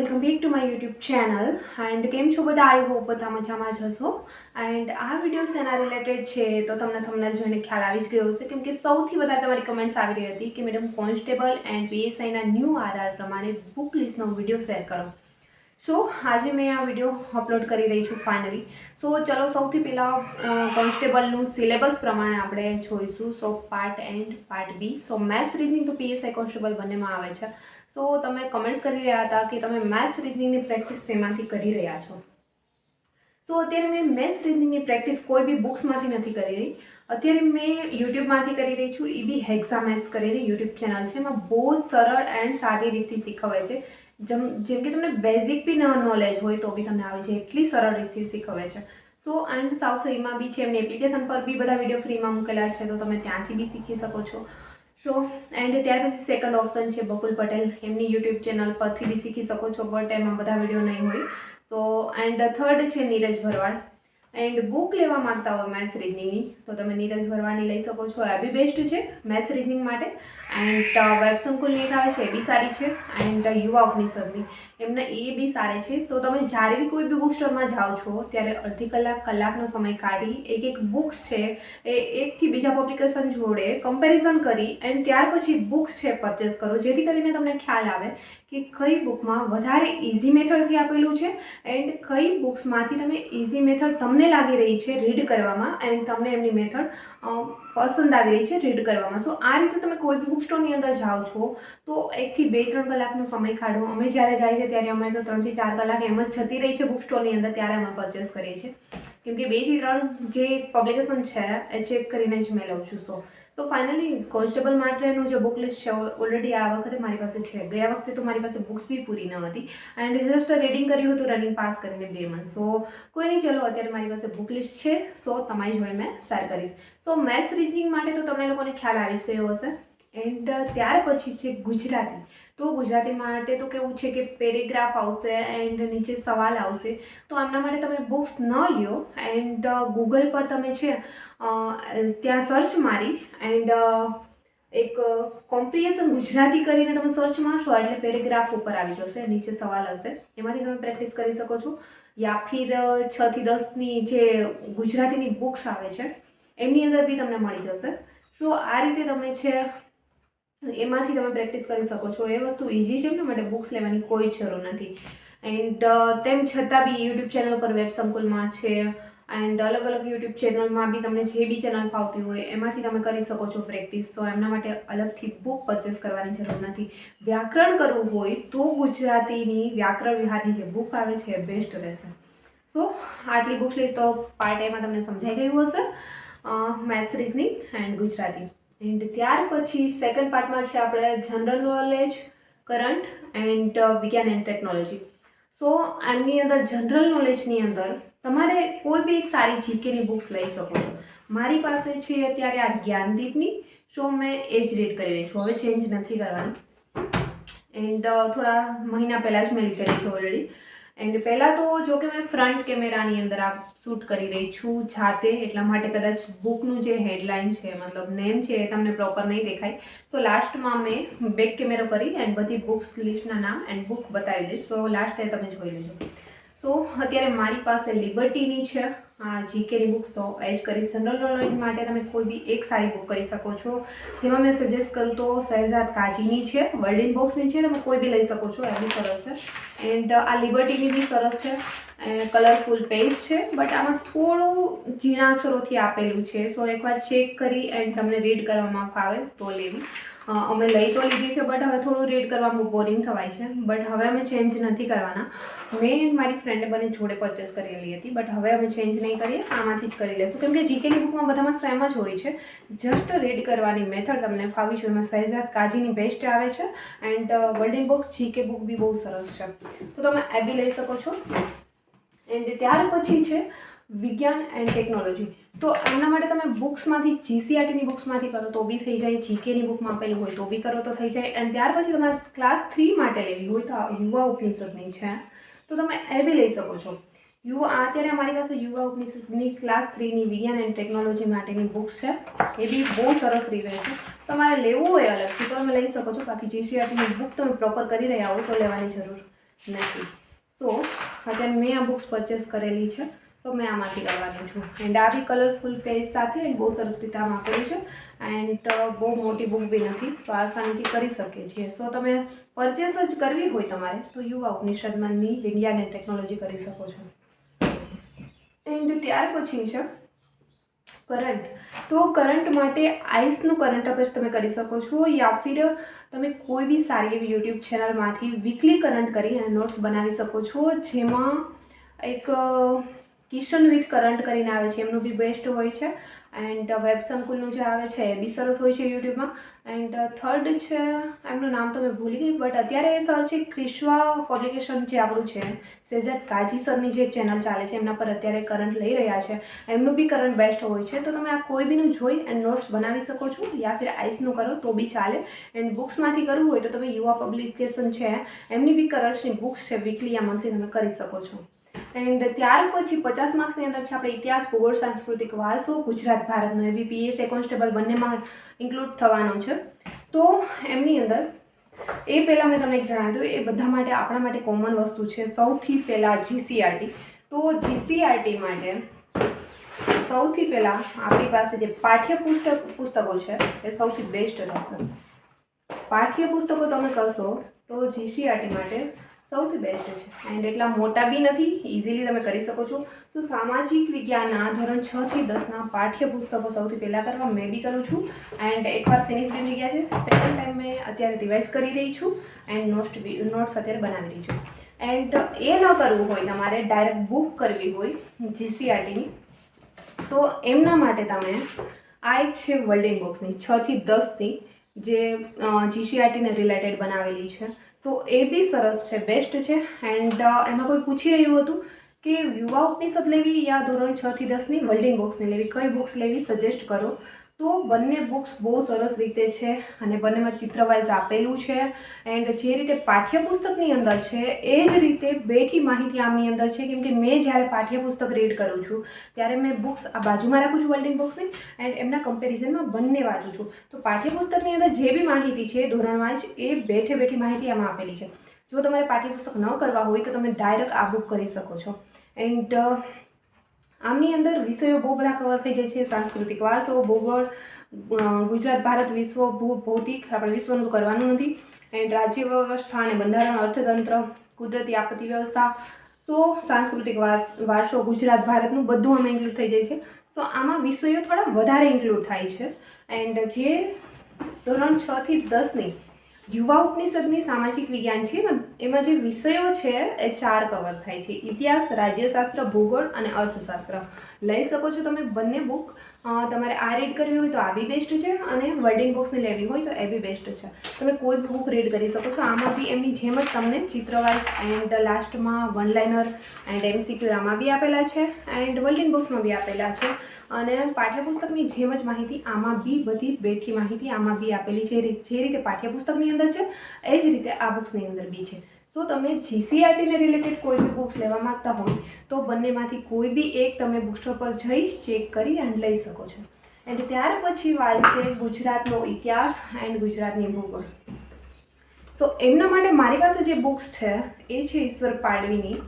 Welcome back to my YouTube channel and કેમ છો બધા? આઈ હોપ બધા મજામાં જ હશો. એન્ડ આ વીડિયો શેના રિલેટેડ છે તો તમને તમને જોઈને ખ્યાલ આવી જ ગયો હશે. કેમ કે સૌથી વધારે તમારી કમેન્ટ્સ આવી રહી હતી કે મેડમ કોન્સ્ટેબલ એન્ડ પીએસઆઈના ન્યૂ આરઆર પ્રમાણે બુક લિસ્ટનો વીડિયો શેર કરો. સો આજે મેં આ વીડિયો અપલોડ કરી રહી છું ફાઇનલી સો ચલો સૌથી પહેલાં કોન્સ્ટેબલનું સિલેબસ પ્રમાણે આપણે જોઈશું. So part and part B so maths reasoning તો પીએસઆઈ કોન્સ્ટેબલ બંનેમાં આવે છે. સો તમે કમેન્ટ્સ કરી રહ્યા હતા કે તમે મેથ્સ રીઝનિંગની પ્રેક્ટિસ તેમાંથી કરી રહ્યા છો? સો અત્યારે મેં મેથ્સ રીઝનિંગની પ્રેક્ટિસ કોઈ બી બુક્સમાંથી નથી કરી રહી. અત્યારે મેં યુટ્યુબમાંથી કરી રહી છું. એ બી હેક્ઝા મેથ્સ કરીને યુટ્યુબ ચેનલ છે. એમાં બહુ સરળ એન્ડ સાદી રીતથી શીખવે છે. જેમ જેમ કે તમને બેઝિક બી નોલેજ હોય તો બી તમને આવે છે એટલી સરળ રીતથી શીખવે છે. સો એન્ડ સાવ ફ્રીમાં બી છે. એમની એપ્લિકેશન પર બી બધા વીડિયો ફ્રીમાં મૂકેલા છે. તો તમે ત્યાંથી બી શીખી શકો છો. સો એન્ડ ત્યાર પછી સેકન્ડ ઓપ્શન છે બકુલ પટેલ. એમની યુટ્યુબ ચેનલ પરથી બી શીખી શકો છો. બટ એમાં બધા વીડિયો નહીં હોય. સો એન્ડ થર્ડ છે નીરજ ભરવાડ. એન્ડ બુક લેવા માંગતા હોય મેથ્સ રિઝનિંગની તો તમે નીરજ ભરવાડની લઈ શકો છો. એ બી બેસ્ટ છે મેથ્સ રિઝનિંગ માટે. એન્ડ વેબ સંકુલની એક આવે છે, એ બી સારી છે. એન્ડ યુવા ઉપનિષદની. એમને એ બી સારી છે. તો તમે જ્યારે બી કોઈ બી બુક સ્ટોરમાં જાઓ છો, ત્યારે અડધી કલાક, કલાકનો સમય કાઢી, એક એક બુક્સ છે એ એકથી બીજા પબ્લિકેશન જોડે કમ્પેરિઝન કરી એન્ડ ત્યાર પછી બુક્સ છે પરચેસ કરો. જેથી કરીને તમને ખ્યાલ આવે કે કઈ બુકમાં વધારે ઇઝી મેથડથી આપેલું છે એન્ડ કઈ બુક્સમાંથી તમે ઇઝી મેથડ તમને લાગી રહી છે રીડ કરવામાં એન્ડ તમને એમની મેથડ પસંદ આવી રહી છે રીડ કરવામાં. સો આ રીતે તમે કોઈ બી બુક સ્ટોરની અંદર જાઓ છો, તો એકથી બે, ત્રણ કલાકનો સમય કાઢો. અમે જ્યારે જાય છે ત્યારે અમે તો ત્રણથી ચાર કલાક એમ જ જતી રહી છે બુક સ્ટોરની અંદર, ત્યારે અમે પરચેસ કરીએ છીએ. કેમ કે બેથી ત્રણ જે પબ્લિકેશન છે, એ ચેક કરીને જ મેં લઉં છું. સો સો ફાઇનલી કોન્સ્ટેબલ માટેનું જે બુક લિસ્ટ છે ઓલરેડી આ વખતે મારી પાસે છે. ગયા વખતે તો મારી પાસે બુક્સ બી પૂરી ન હતી. એન્ડ જસ્ટ રીડિંગ કર્યું હતું રનિંગ પાસ કરીને બે મંથ સો કોઈ નહીં, ચલો, અત્યારે મારી પાસે બુક લિસ્ટ છે. સો તમારી જોડે મેં શેર કરીશ. સો મેથ્સ રીઝનિંગ માટે તો તમને લોકોને ખ્યાલ આવી જ ગયો હશે. એન્ડ ત્યાર પછી છે ગુજરાતી. તો ગુજરાતી માટે તો કેવું છે કે પેરેગ્રાફ આવશે એન્ડ નીચે સવાલ આવશે. તો આમના માટે તમે બુક્સ ન લ્યો એન્ડ ગૂગલ પર તમે છે ત્યાં સર્ચ મારી એન્ડ એક કોમ્પ્રિહેશન ગુજરાતી કરીને તમે સર્ચ મારશો એટલે પેરેગ્રાફ ઉપર આવી જશે, નીચે સવાલ હશે. એમાંથી તમે પ્રેક્ટિસ કરી શકો છો. યા ફિર છ થી દસની જે ગુજરાતીની બુક્સ આવે છે, એમની અંદર બી તમને મળી જશે. સો આ રીતે તમે છે એમાંથી તમે પ્રેક્ટિસ કરી શકો છો. એ વસ્તુ ઇઝી છે એમના માટે બુક્સ લેવાની કોઈ જરૂર નથી. એન્ડ તેમ છતાં બી યુટ્યુબ ચેનલ પર વેબ સંકુલમાં છે. એન્ડ અલગ અલગ યુટ્યુબ ચેનલમાં બી તમને જે બી ચેનલ ફાવતી હોય, એમાંથી તમે કરી શકો છો પ્રેક્ટિસ તો એમના માટે અલગથી બુક પરચેસ કરવાની જરૂર નથી. વ્યાકરણ કરવું હોય તો ગુજરાતીની વ્યાકરણ વિહારની જે બુક આવે છે, એ બેસ્ટ રહેશે. સો આટલી બુક્સ લઈ તો પાર્ટ એમાં તમને સમજાઈ ગયું હશે. Maths reasoning and Gujarati. And ત્યાર પછી સેકન્ડ પાર્ટમાં છે આપણે જનરલ નોલેજ કરંટ એન્ડ વિજ્ઞાન એન્ડ ટેકનોલોજી સો એમની અંદર જનરલ નોલેજની અંદર તમારે કોઈ બી એક સારી જીકેની બુક્સ લઈ શકો છો. મારી પાસે છે અત્યારે આ જ્ઞાનદીપની. સો મેં એ જ રીડ કરી રહી છું. હવે ચેન્જ નથી કરવાની. એન્ડ થોડા મહિના પહેલાં જ મેં લીધેલી છે ઓલરેડી એન્ડ પહેલાં તો જો કે મેં ફ્રન્ટ કેમેરાની અંદર આ શૂટ કરી રહી છું જાતે, એટલા માટે કદાચ બુકનું જે હેડલાઇન છે, મતલબ નેમ છે એ તમને પ્રોપર નહીં દેખાય. સો લાસ્ટમાં મેં બેક કેમેરો કરી એન્ડ બધી બુક્સ લિસ્ટના નામ એન્ડ બુક બતાવી દઈશ. સો લાસ્ટ એ તમે જોઈ લેજો. સો અત્યારે મારી પાસે લિબર્ટીની છે. આ જીકેની બુક્સ તો એજ કરી જનરલ નોલેજ માટે તમે કોઈ બી એક સારી બુક કરી શકો છો. જેમાં મેં સજેસ્ટ કરું તો શહેજાદ કાજીની છે વર્લ્ડિંગ બોક્સની છે, તમે કોઈ બી લઈ શકો છો. એ બી સરસ છે. એન્ડ આ લિબર્ટીની બી સરસ છે. કલરફુલ પેજ છે બટ આમાં થોડું ઝીણા અક્ષરોથી આપેલું છે. સો એકવાર ચેક કરી એન્ડ તમને રીડ કરવામાં ફાવે તો લેવી. અમે લઈ તો લીધી છે, બટ હવે થોડું રીડ કરવામાં બોરિંગ થવાય છે. બટ હવે અમે ચેન્જ નથી કરવાના. મેં મારી ફ્રેન્ડે બને જોડે પરચેસ કરેલી હતી, બટ હવે અમે ચેન્જ નહીં કરીએ, આમાંથી જ કરી લઈશું કેમ કે જીકેની બુકમાં બધામાં સેમ જ હોય છે. જસ્ટ રીડ કરવાની મેથડ તમને ફાવી છે. એમાં સહેજાત કાજીની બેસ્ટ આવે છે એન્ડ વર્લ્ડિંગ બોક્સ જીકે બુક બી બહુ સરસ છે. તો તમે એ બી લઈ શકો છો. એન્ડ ત્યાર પછી છે વિજ્ઞાન એન્ડ ટેકનોલોજી તો એમના માટે તમે બુક્સમાંથી જીસીઆરટીની બુક્સમાંથી કરો, તો બી થઈ જાય. જીકેની બુકમાં આપેલું હોય તો બી કરો તો થઈ જાય. એન્ડ ત્યાર પછી તમારે ક્લાસ થ્રી માટે લેવી હોય તો યુવા ઉપનિષદની છે. તો તમે એ બી લઈ શકો છો. યુવા અત્યારે અમારી પાસે યુવા ઉપનિષદની ક્લાસ થ્રીની વિજ્ઞાન એન્ડ ટેકનોલોજી માટેની બુક્સ છે. એ બી બહુ સરસ રીતે છે. તમારે લેવું હોય અલગથી તો તમે લઈ શકો છો. બાકી જીસીઆરટીની બુક તમે પ્રોપર કરી રહ્યા હો તો લેવાની જરૂર નથી. સો અત્યારે મેં આ બુક્સ પરચેસ કરેલી છે. તો મેં આમાંથી કરવાની છું. એન્ડ આ બી કલરફુલ પેજ સાથે એન્ડ બહુ સરસ રીતે આમ આપેલું છે. એન્ડ બહુ મોટી બુક બી નથી સો આસાનીથી કરી શકીએ છીએ. સો તમે પરચેસ જ કરવી હોય તમારે, તો યુવા ઉપનિષદમાંની વિજ્ઞાન એન્ડ ટેકનોલોજી કરી શકો છો. એન્ડ ત્યાર પછી છે કરંટ તો કરંટ માટે આઈસનું કરંટ અપેસ તમે કરી શકો છો. યા ફિર તમે કોઈ બી સારી એવી યુટ્યુબ ચેનલમાંથી વીકલી કરંટ કરી નોટ્સ બનાવી શકો છો, જેમાં એક કિશન વિથ કરંટ કરીને આવે છે, એમનું બી બેસ્ટ હોય છે. એન્ડ વેબ સંકુલનું જે આવે છે, એ બી સરસ હોય છે યુટ્યુબમાં. એન્ડ થર્ડ છે, એમનું નામ તો મેં ભૂલી ગઈ બટ અત્યારે એ સર છે ક્રિશ્વા પબ્લિકેશન જે આપણું છે સેઝદ કાજી સરની જે ચેનલ ચાલે છે, એમના પર અત્યારે કરંટ લઈ રહ્યા છે. એમનું બી કરંટ બેસ્ટ હોય છે. તો તમે આ કોઈ બીનું જોઈ એન્ડ નોટ્સ બનાવી શકો છો, યા ફિર આઈસનું કરો, તો બી ચાલે. એન્ડ બુક્સમાંથી કરવું હોય તો તમે યુવા પબ્લિકેશન છે, એમની બી કરંટ્સની બુક્સ છે વીકલી યા મંથલી તમે કરી શકો છો. એન્ડ ત્યાર પછી પચાસ માર્ક્સની અંદર છે આપણે ઇતિહાસ, ભૂગોળ, સાંસ્કૃતિક વારસો, ગુજરાત, ભારતનો એવી પીએસએ કોન્સ્ટેબલ બંનેમાં ઇન્ક્લુડ થવાનો છે. તો એમની અંદર એ પહેલાં મેં તમને એક જણાવ્યું હતું, એ બધા માટે, આપણા માટે કોમન વસ્તુ છે સૌથી પહેલાં જીસીઆરટી તો જીસીઆરટી માટે સૌથી પહેલાં આપણી પાસે જે પાઠ્યપુસ્તક, પુસ્તકો છે, એ સૌથી બેસ્ટ રહેશે. પાઠ્યપુસ્તકો તમે કરશો તો જીસીઆરટી માટે સૌથી બેસ્ટ છે. એન્ડ એટલા મોટા બી નથી ઇઝીલી તમે કરી શકો છો. તો સામાજિક વિજ્ઞાનના ધોરણ છ થી દસના પાઠ્યપુસ્તકો સૌથી પહેલાં કરવા મેં બી કરું છું. એન્ડ એકવાર ફિનિશ બી થઈ ગયા છે. સેકન્ડ ટાઈમ મેં અત્યારે રિવાઇઝ કરી રહી છું. એન્ડ નોટ્સ નોટ્સ અત્યારે બનાવી રહી છું. એન્ડ એ ન કરવું હોય, તમારે ડાયરેક્ટ બુક કરવી હોય જીસીઆરટીની તો એમના માટે તમે આ એક છે વર્લ્ડિંગ બોક્સની છ થી દસની જે જીસીઆરટીને રિલેટેડ બનાવેલી છે. તો એ બી સરસ છે બેસ્ટ છે. એન્ડ એમાં કોઈ પૂછી રહ્યું હતું કે યુવા ઉપનિષદ લેવી યા ધોરણ છ થી દસની વર્લ્ડિંગ બોક્સની લેવી? કઈ બુક્સ લેવી? સજેસ્ટ કરો. તો બંને બુક્સ બહુ સરસ રીતે છે અને બંનેમાં ચિત્રવાઇઝ આપેલું છે. એન્ડ જે રીતે પાઠ્યપુસ્તકની અંદર છે, એ જ રીતે બેઠી માહિતી આમની અંદર છે, કેમ કે મેં જ્યારે પાઠ્યપુસ્તક રીડ કરું છું, ત્યારે મેં બુક્સ આ બાજુમાં રાખું છું વર્લ્ડિંગ બોક્સની એન્ડ એમના કમ્પેરિઝનમાં બંને વાંચું છું. તો પાઠ્યપુસ્તકની અંદર જે બી માહિતી છે ધોરણવાઇઝ એ બેઠે બેઠી માહિતી આમાં આપેલી છે. જો તમારે પાઠ્યપુસ્તક ન કરવા હોય, તો તમે ડાયરેક્ટ આ બુક કરી શકો છો. એન્ડ આમની અંદર વિષયો બહુ બધા કવર થઈ જાય છે. સાંસ્કૃતિક વારસો, ભૂગોળ ગુજરાત, ભારત, વિશ્વ, ભૂ, ભૌતિક આપણે વિશ્વનું કરવાનું નથી. એન્ડ રાજ્ય વ્યવસ્થા અને બંધારણ, અર્થતંત્ર, કુદરતી આપત્તિ વ્યવસ્થા. સો સાંસ્કૃતિક વાર વારસો, ગુજરાત, ભારતનું બધું આમાં ઇન્ક્લુડ થઈ જાય છે. સો આમાં વિષયો થોડા વધારે ઇન્ક્લુડ થાય છે. એન્ડ જે ધોરણ છથી દસની યુવા ઉપનિષદની સામાજિક વિજ્ઞાન છે, એમાં- જે વિષયો છે, એ ચાર કવર થાય છે. ઇતિહાસ, રાજ્યશાસ્ત્ર, ભૂગોળ અને અર્થશાસ્ત્ર. લઈ શકો છો તમે બંને બુક તમારે આ રીડ કરવી હોય તો આ બી બેસ્ટ છે અને વર્ડિંગ બુક્સને લેવી હોય તો એ બી બેસ્ટ છે. તમે કોઈ બુક રીડ કરી શકો છો. આમાં બી એમની જેમ જ તમને ચિત્રવાઇઝ એન્ડ લાસ્ટમાં વન લાઇનર એન્ડ એમસીક્યુ આમાં બી આપેલા છે એન્ડ વર્લ્ડિંગ બુક્સમાં બી આપેલા છે. અને પાઠ્યપુસ્તકની જેમ જ માહિતી આમાં બી, બધી બેઠી માહિતી આમાં બી આપેલી છે. જે રીતે પાઠ્યપુસ્તકની અંદર છે, એ જ રીતે આ બુક્સની અંદર બી છે. સો તમે જીસીઆરટીને રિલેટેડ કોઈ બી બુક્સ લેવા માગતા હોય, તો બંનેમાંથી કોઈ બી એક તમે બુક સ્ટોર પર જઈ ચેક કરી એન્ડ લઈ શકો છો. એન્ડ ત્યાર પછી વાત છે ગુજરાતનો ઇતિહાસ એન્ડ ગુજરાતની ભૂગોળ. સો એમના માટે મારી પાસે જે બુક્સ છે, એ છે ઈશ્વર પાડવીની.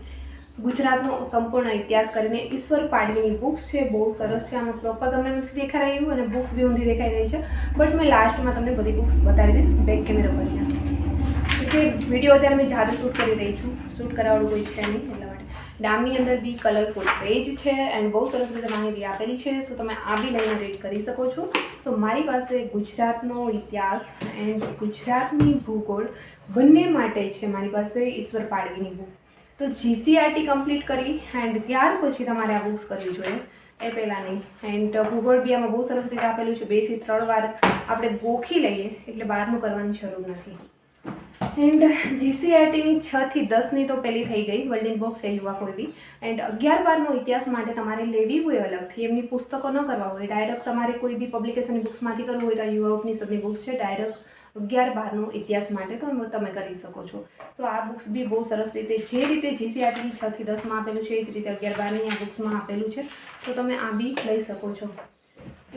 ગુજરાતનો સંપૂર્ણ ઇતિહાસ કરીને ઈશ્વર પાડવીની બુક્સ છે, બહુ સરસ છે. આમાં પ્રોપર તમને નથી દેખાઈ રહ્યું અને બુક્સ બી ઊંધી દેખાઈ રહી છે. બટ મેં લાસ્ટમાં તમને બધી બુક્સ બતાવી દઈશ. બેક કેમેરા કરીને કે વીડિયો અત્યારે મેં જાતે શૂટ કરી રહી છું શૂટ કરાવવાનું કોઈ છે નહીં, એટલા માટે. ડામની અંદર બી કલરફુલ પેજ છે એન્ડ બહુ સરસ રીતે માહિતી આપેલી છે. સો તમે આ બી લઈને રીડ કરી શકો છો. સો મારી પાસે ગુજરાતનો ઇતિહાસ એન્ડ ગુજરાતની ભૂગોળ બંને માટે છે મારી પાસે ઈશ્વર પાડવીની બુક તો જીસીઆરટી કમ્પ્લીટ કરી એન્ડ ત્યાર પછી તમારે આ બુક્સ કરવી જોઈએ. એ પહેલાંની. એન્ડ ભૂગોળ બી બહુ સરસ રીતે આપેલું છે. બેથી ત્રણ વાર આપણે ગોખી લઈએ, એટલે બહારનું કરવાની જરૂર નથી. એન્ડ જીસીઆરટીની છ થી દસની તો પહેલી થઈ ગઈ વર્લ્ડિંગ બુક્સ એ યુવા કોઈ બી. એન્ડ અગિયાર બારનો ઇતિહાસ માટે તમારે લેવી હોય અલગથી. એમની પુસ્તકો ન કરવા હોય. ડાયરેક્ટ તમારે કોઈ બી પબ્લિકેશનની બુક્સમાંથી કરવું હોય તો યુવા ઉપનિષદની બુક્સ છે. ડાયરેક્ટ અગિયાર બારનો ઇતિહાસ માટે તો તમે કરી શકો છો. સો આ બુક્સ બી બહુ સરસ રીતે, જે રીતે જીસીઆરટી છ થી દસમાં આપેલું છે, એ જ રીતે અગિયાર બારની આ બુક્સમાં આપેલું છે. તો તમે આ બી લઈ શકો છો.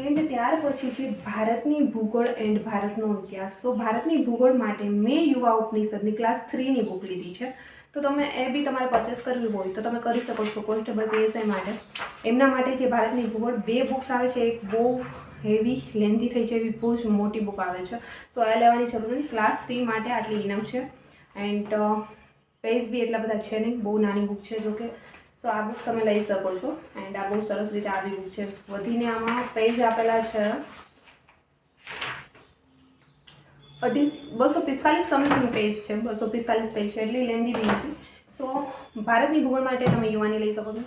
એન્ડ ત્યાર પછી છે ભારતની ભૂગોળ એન્ડ ભારતનો ઇતિહાસ. સો ભારતની ભૂગોળ માટે મેં યુવા ઉપનિષદની ક્લાસ થ્રીની બુક લીધી છે. તો તમે એ બી તમારે પરચેસ કરવી હોય તો તમે કરી શકો છો કોન્સ્ટેબલ પીએસઆઈ માટે. એમના માટે જે ભારતની ભૂગોળ બે બુક્સ આવે છે, એક બહુ હેવી લેન્થી થઈ છે એવી બહુ જ મોટી બુક આવે છે. સો આ લેવાની જરૂર નથી. ક્લાસ થ્રી માટે આટલી ઇનફ છે. એન્ડ પેજ બી એટલા બધા છે નહીં. બહુ નાની બુક છે જોકે. સો આ બુક તમે લઈ શકો છો. એન્ડ આ બહુ સરસ રીતે આવી બુક છે. વધીને આમાં પેજ આપેલા છે અઢી બસો પિસ્તાલીસ સમથિંગ પેજ છે. બસો પિસ્તાલીસ પેજ છે. એટલી લેન્ધી બી નથી. સો ભારતની ભૂગોળ માટે તમે યુવાની લઈ શકો છો.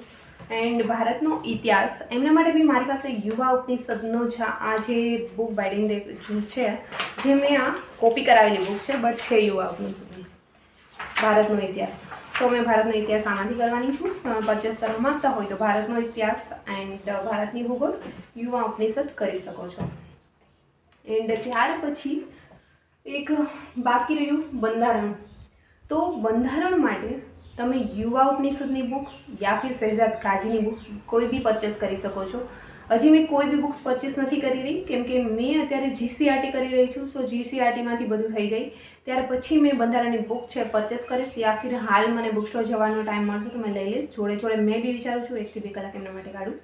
એન્ડ ભારતનો ઇતિહાસ, એમના માટે બી મારી પાસે યુવા ઉપનિષદનો જ આ જે બુક બાઇડિંગ છે, જે મેં આ કોપી કરાવેલી બુક છે બટ છે યુવા ઉપનિષદની. ભારતનો ઇતિહાસ. તો મેં ભારતનો ઇતિહાસ આમાંથી કરવાની છું. પરચેસ કરવા માગતા હોય તો ભારતનો ઇતિહાસ એન્ડ ભારતની ભૂગોળ યુવા ઉપનિષદ કરી શકો છો. એન્ડ ત્યાર પછી એક બાકી રહ્યું બંધારણ. તો બંધારણ માટે તમે યુવા ઉપનિષદની બુક્સ યા ફિર શહેજાદ કાજીની બુક્સ કોઈ બી પરચેસ કરી શકો છો. હજી મેં કોઈ બી બુક્સ પરચેસ નથી કરી રહી, કેમ કે મેં અત્યારે જીસીઆરટી કરી રહી છું સો જીસીઆરટીમાંથી બધું થઈ જાય. ત્યાર પછી મેં બંધારણની બુક છે પરચેસ કરીશ, યા ફિર હાલ મને બુક સ્ટોર જવાનો ટાઈમ મળશે તો મેં લઈ લઈશ. જોડે જોડે મેં બી વિચારું છું એકથી બે કલાક એમના માટે કાઢું.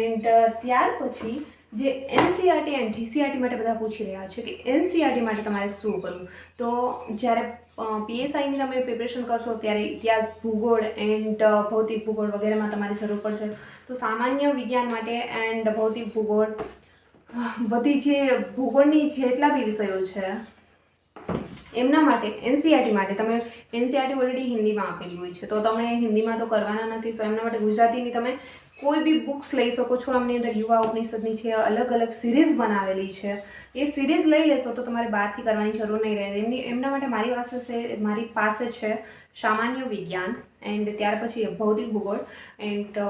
એન્ડ ત્યાર પછી જે એનસીઆરટી એન્ડ જીસીઆરટી માટે બધા પૂછી રહ્યા છે કે એનસીઆરટી માટે તમારે શું કરવું? તો જ્યારે પીએસઆઈની તમે પ્રિપરેશન કરશો ત્યારે ઇતિહાસ ભૂગોળ એન્ડ ભૌતિક ભૂગોળ વગેરેમાં તમારે જરૂર પડશે. તો સામાન્ય વિજ્ઞાન માટે એન્ડ ભૌતિક ભૂગોળ બધી જે ભૂગોળની જેટલા બી વિષયો છે, એમના માટે એનસીઆરટી માટે, તમે એનસીઆરટી ઓલરેડી હિન્દીમાં આપેલી હોય છે. તો તમે હિન્દીમાં તો કરવાના નથી સો એમના માટે ગુજરાતીની તમે કોઈ બી બુક્સ લઈ શકો છો, આમની અંદર યુવા ઉપનિષદની છે, અલગ અલગ સિરીઝ બનાવેલી છે. એ સિરીઝ લઈ લેશો તો તમારે બહારથી કરવાની જરૂર નહીં રહે. એમની, એમના માટે મારી પાસે છે, મારી પાસે છે સામાન્ય વિજ્ઞાન એન્ડ ત્યાર પછી ભૌતિક ભૂગોળ એન્ડ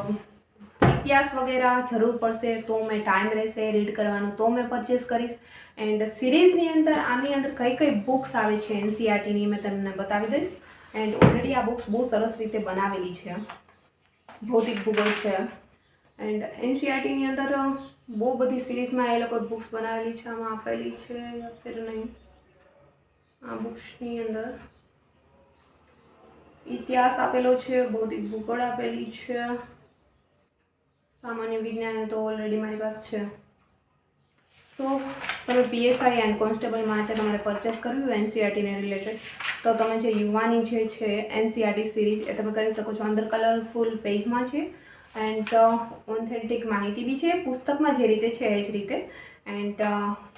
ઇતિહાસ વગેરે જરૂર પડશે તો મેં ટાઈમ રહેશે રીડ કરવાનો, તો મેં પરચેસ કરીશ. એન્ડ સિરીઝની અંદર, આની અંદર કઈ કઈ બુક્સ આવે છે એનસીઆરટીની મેં તમને બતાવી દઈશ. એન્ડ ઓલરેડી આ બુક્સ બહુ સરસ રીતે બનાવેલી છે. ભૌતિક ભૂગોળ છે. એન્ડ એનસીઆરટીની અંદર બહુ બધી સિરીઝમાં એ લોકો બુક્સ બનાવેલી છે, આમાં આપેલી છે યા ફિર નહીં. આ બુક્સની અંદર. ઇતિહાસ આપેલો છે ભૌતિક ભૂગોળ આપેલી છે. સામાન્ય વિજ્ઞાન તો ઓલરેડી મારી પાસે છે. તો તમે પીએસઆઈ એન્ડ કોન્સ્ટેબલ માટે તમારે પરચેસ કરવી હોય એનસીઆરટીને રિલેટેડ તો તમે જે યુવાની જે છે એનસીઆરટી સિરીઝ એ તમે કરી શકો છો. અંદર કલરફુલ પેજમાં છે એન્ડ ઓથેન્ટિક માહિતી બી છે. પુસ્તકમાં જે રીતે છે એ જ રીતે. એન્ડ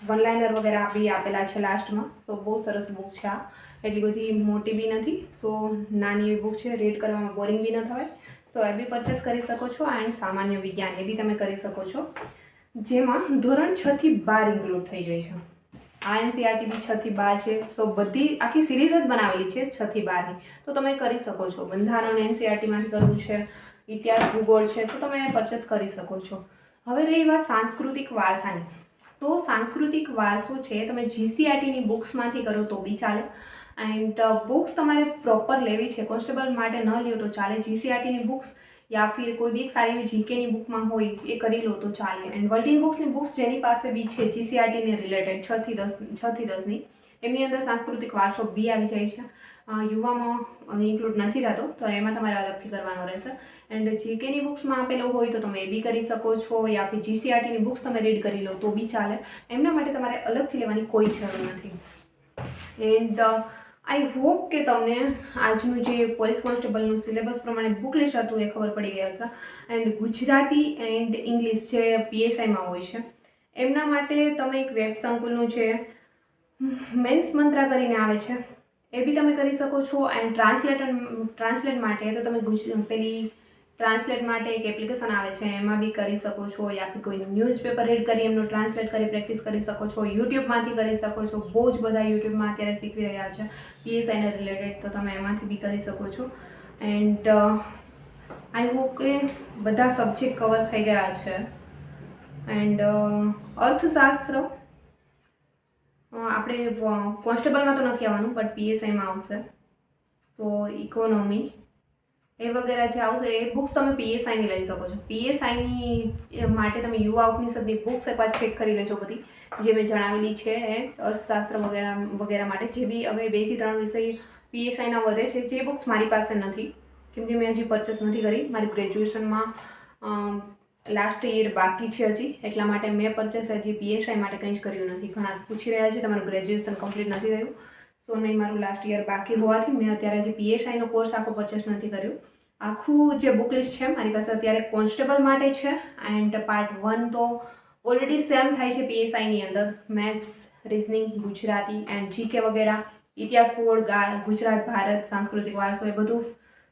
વન લાઇનર વગેરે બી આપેલા છે લાસ્ટમાં તો બહુ સરસ બુક છે આ. એટલી બધી મોટી બી નથી. સો, નાની એવી બુક છે. રીડ કરવામાં બોરિંગ બી ન થવાય. સો, એ બી પરચેસ કરી શકો છો. એન્ડ સામાન્ય વિજ્ઞાન એ બી તમે કરી શકો છો. જેમાં ધોરણ છ થી બાર ઇન્ક્લુડ થઈ જાય છે. આ એનસીઆરટી બી છ થી બાર છે. સો બધી આખી સિરીઝ જ બનાવેલી છે છ થી બારની. તો તમે કરી શકો છો. બંધારણ એનસીઆરટીમાંથી કરવું છે? ઇતિહાસ, ભૂગોળ છે. તો તમે પરચેસ કરી શકો છો. હવે રહી વાત સાંસ્કૃતિક વારસાની. તો સાંસ્કૃતિક વારસો છે, તમે જીસીઆરટીની બુક્સમાંથી કરો તો બી ચાલે. એન્ડ બુક્સ તમારે પ્રોપર લેવી છે. કોન્સ્ટેબલ માટે ન લ્યો તો ચાલે. જીસીઆરટીની બુક્સ યા ફિર કોઈ બી એક સારી એવી જીકેની બુકમાં હોય, એ કરી લો તો ચાલે. એન્ડ વર્લ્ડિંગ બુક્સની બુક્સ જેની પાસે બી છે જીસીઆરટીને રિલેટેડ છથી દસ છથી દસની એમની અંદર સાંસ્કૃતિક વારસો બી આવી જાય છે. યુવામાં ઇન્ક્લુડ નથી થતો, તો એમાં તમારે અલગથી કરવાનો રહેશે. એન્ડ જીકેની બુક્સમાં આપેલો હોય તો તમે એ બી કરી શકો છો, યા ફિર જીસીઆરટીની બુક્સ તમે રીડ કરી લો તો બી ચાલે. એમના માટે તમારે અલગથી લેવાની કોઈ જરૂર નથી. એન્ડ આઈ હોપ કે તમને આજનું જે પોલીસ કોન્સ્ટેબલનું સિલેબસ પ્રમાણે બુક લિસ્ટ હતું એ ખબર પડી ગઈ હશે. એન્ડ ગુજરાતી એન્ડ ઇંગ્લિશ જે પીએસઆઈમાં હોય છે, એમના માટે તમે એક વેબ સંકુલનું છે મેન્સ મંત્રા કરીને આવે છે, એ બી તમે કરી શકો છો. એન્ડ ટ્રાન્સલેટર ટ્રાન્સલેટ માટે તો તમે પેલી ટ્રાન્સલેટ માટે એક એપ્લિકેશન આવે છે, એમાં બી કરી શકો છો, યા ફિર કોઈ ન્યૂઝપેપર રીડ કરી એમનું ટ્રાન્સલેટ કરી પ્રેક્ટિસ કરી શકો છો, યુટ્યુબમાંથી કરી શકો છો, બહુ જ બધા યુટ્યુબમાં અત્યારે શીખવી રહ્યા છે પીએસઆઈને રિલેટેડ તો તમે એમાંથી બી કરી શકો છો. એન્ડ આઈ હોપ કે બધા સબ્જેક્ટ કવર થઈ ગયા છે. એન્ડ અર્થશાસ્ત્ર આપણે કોન્સ્ટેબલમાં તો નથી આવવાનું બટ પીએસઆઈમાં આવશે. સો ઇકોનોમી એ વગેરે જે આવશે, એ બુક્સ તમે પીએસઆઈની લઈ શકો છો. પીએસઆઈની માટે તમે યુવા ઉપનિષદની બુક્સ એકવાર ચેક કરી લેજો બધી. જે મેં જણાવેલી છે અર્થશાસ્ત્ર વગેરે વગેરે માટે, જે બી હવે બેથી ત્રણ વિષય પીએસઆઈના વધે છે, જે બુક્સ મારી પાસે નથી. કેમ કે મેં હજી પરચેસ નથી કરી. મારી ગ્રેજ્યુએશનમાં લાસ્ટ યર બાકી છે હજી. એટલા માટે મેં પરચેસ હજી પીએસઆઈ માટે કંઈ જ કર્યું નથી. ઘણા પૂછી રહ્યા છે, તમારું ગ્રેજ્યુએશન કમ્પ્લીટ નથી થયું. સો નહીં, મારું લાસ્ટ યર બાકી હોવાથી મેં અત્યારે જે પીએસઆઈનો કોર્સ આખો પરચેસ નથી કર્યો. આખું જે બુક લિસ્ટ છે, મારી પાસે અત્યારે કોન્સ્ટેબલ માટે છે એન્ડ પાર્ટ વન તો ઓલરેડી સેમ થાય છે પીએસઆઈની અંદર. Maths reasoning Gujarati and GK વગેરે, ઇતિહાસ, ભૂગોળ ગુજરાત, ભારત, સાંસ્કૃતિક વારસો એ બધું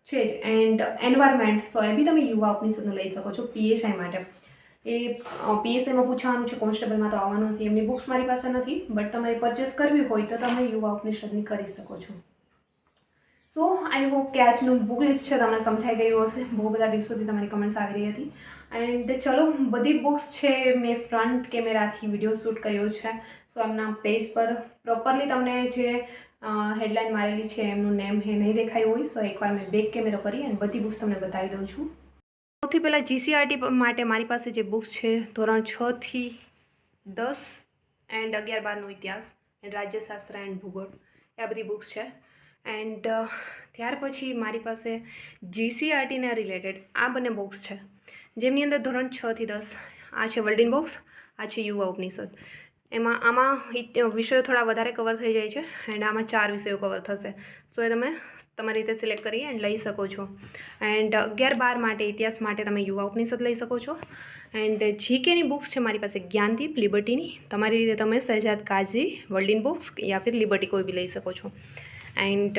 છે જ. એન્ડ એન્વાયરમેન્ટ સો એ બી તમે યુવા ઓપનિસનું લઈ શકો છો પીએસઆઈ માટે. એ પીએસઆઈમાં પૂછવાનું છે કોન્સ્ટેબલમાં તો આવવાનું નથી, એમની બુક્સ મારી પાસે નથી બટ તમારે પરચેસ કરવી હોય તો તમે યુવા ઉપનિષદની કરી શકો છો. સો આઈ હોપ કે આજનું બુક લિસ્ટ છે, તમને સમજાઈ ગયું હશે. બહુ બધા દિવસોથી તમારી કમેન્ટ્સ આવી રહી હતી. એન્ડ ચલો, બધી બુક્સ છે, મેં ફ્રન્ટ કેમેરાથી વીડિયો શૂટ કર્યો છે. સો એમના પેજ પર પ્રોપરલી તમને જે હેડલાઇન મારેલી છે, એમનું નેમ હે, નહીં દેખાયું હોય સો એકવાર મેં બેક કેમેરો કરી અને બધી બુક્સ તમને બતાવી દઉં છું. સૌથી પહેલાં જીસીઆરટી માટે મારી પાસે જે બુક્સ છે, ધોરણ છથી દસ એન્ડ અગિયાર બારનો ઇતિહાસ એન્ડ રાજ્યશાસ્ત્ર એન્ડ ભૂગોળ આ બધી બુક્સ છે. એન્ડ ત્યાર પછી મારી પાસે જીસીઆરટીને રિલેટેડ આ બંને બુક્સ છે. જેમની અંદર ધોરણ છથી દસ, આ છે વર્લ્ડિન બોક્સ આ છે યુવા ઉપનિષદ. એમાં આમાં વિષયો થોડા વધારે કવર થઈ જાય છે એન્ડ આમાં ચાર વિષયો કવર થશે. સો એ તમે તમારી રીતે સિલેક્ટ કરી એન્ડ લઈ શકો છો. એન્ડ અગિયાર બાર માટે ઇતિહાસ માટે તમે યુવા ઉપનિષદ લઈ શકો છો. એન્ડ જીકેની બુક્સ છે મારી પાસે જ્ઞાનદીપ લિબર્ટીની તમારી રીતે તમે સહેજાદ કાઝી વર્લ્ડિન બુક્સ યા ફિર લિબર્ટી કોઈ બી લઈ શકો છો. એન્ડ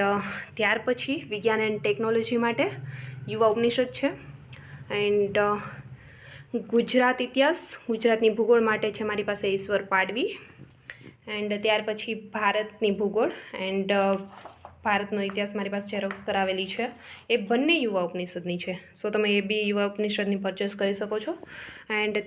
ત્યાર પછી વિજ્ઞાન એન્ડ ટેકનોલોજી માટે યુવા ઉપનિષદ છે. એન્ડ ગુજરાત ઇતિહાસ, ગુજરાતની ભૂગોળ માટે છે મારી પાસે ઈશ્વર પાડવી. એન્ડ ત્યાર પછી ભારતની ભૂગોળ. એન્ડ ભારતનો ઇતિહાસ મારી પાસે ઝેરોક્સ કરાવેલી છે. એ બંને યુવા ઉપનિષદની છે. સો તમે એ બી યુવા ઉપનિષદની પરચેસ કરી શકો છો. એન્ડ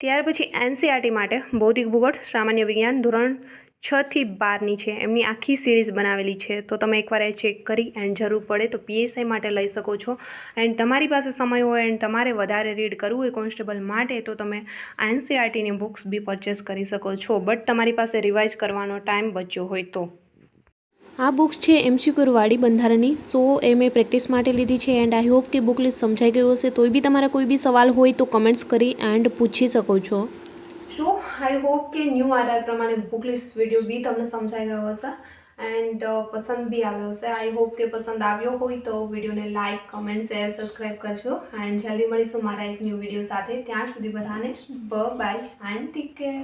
ત્યાર પછી એનસીઆરટી માટે ભૌતિક ભૂગોળ, સામાન્ય વિજ્ઞાન, ધોરણ છથી બારની છે. એમની આખી સિરીઝ બનાવેલી છે. તો તમે એકવાર એ ચેક કરી એન્ડ જરૂર પડે તો પીએસઆઈ માટે લઈ શકો છો. એન્ડ તમારી પાસે સમય હોય એન્ડ તમારે વધારે રીડ કરવું હોય કોન્સ્ટેબલ માટે તો તમે એનસીઆરટીની બુક્સ બી પરચેસ કરી શકો છો. બટ તમારી પાસે રિવાઇઝ કરવાનો ટાઈમ બચ્યો હોય તો. આ બુક્સ છે એમસીક્યુર વાળી બંધારણની. સો એ મેં પ્રેક્ટિસ માટે લીધી છે એન્ડ આઈ હોપ કે બુક લિસ્ટ સમજાઈ ગયું હશે. તોય બી તમારા કોઈ બી સવાલ હોય તો કમેન્ટ્સ કરી એન્ડ પૂછી શકો છો. સો આઈ હોપ કે ન્યૂ આધાર પ્રમાણે બુક લિસ્ટ વીડિયો બી તમને સમજાઈ ગયો હશે. એન્ડ પસંદ બી આવ્યો હશે. આઈ હોપ કે પસંદ આવ્યો હોય તો વિડીયોને લાઇક કમેન્ટ શેર સબસ્ક્રાઈબ કરજો. એન્ડ જલ્દી મળીશું મારા એક ન્યૂ વીડિયો સાથે. ત્યાં સુધી બધાને બ બાય એન્ડ ટેક કેર